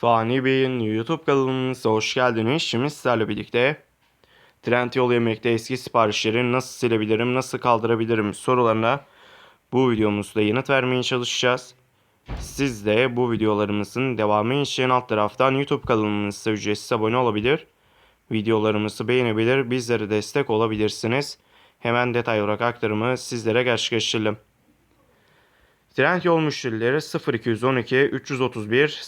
Fani Bey'in YouTube kanalımıza hoş geldiniz. Şimdi sizlerle birlikte Trendyol Yemek'te eski siparişleri nasıl silebilirim, nasıl kaldırabilirim sorularına bu videomuzda yanıt vermeye çalışacağız. Siz de bu videolarımızın devamı için alt taraftan YouTube kanalımıza ücretsiz abone olabilir. Videolarımızı beğenebilir, bizlere destek olabilirsiniz. Hemen detay olarak aktarımı sizlere gerçekleştirelim. Trendyol müşterileri 0212 331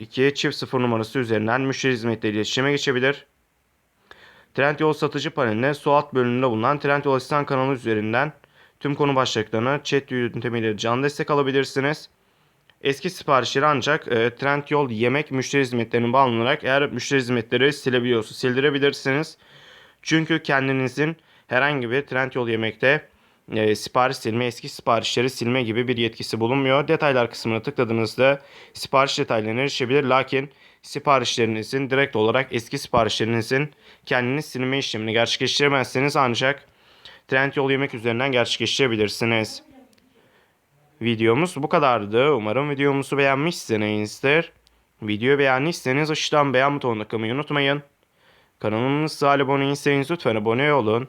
02 çift 0 numarası üzerinden müşteri hizmetleri iletişime geçebilir. Trendyol satıcı paneline su bölümünde bulunan Trendyol asistan kanalı üzerinden tüm konu başlıklarına chat yöntemiyle canlı destek alabilirsiniz. Eski siparişleri ancak e, Trendyol yemek müşteri hizmetlerine bağlanarak eğer müşteri hizmetleri silebiliyorsa sildirebilirsiniz. Çünkü kendinizin herhangi bir Trendyol yemekte e, sipariş silme, eski siparişleri silme gibi bir yetkisi bulunmuyor. Detaylar kısmına tıkladığınızda sipariş detaylarına erişebilir. Lakin siparişlerinizin direkt olarak eski siparişlerinizin kendiniz silme işlemini gerçekleştiremezseniz ancak Trendyol yemek üzerinden gerçekleştirebilirsiniz. Videomuz bu kadardı. Umarım videomuzu beğenmişsinizdir. Videoyu beğendiyseniz aşağıdan beğen butonuna tıklamayı unutmayın. Kanalımıza abone değilseniz lütfen abone olun.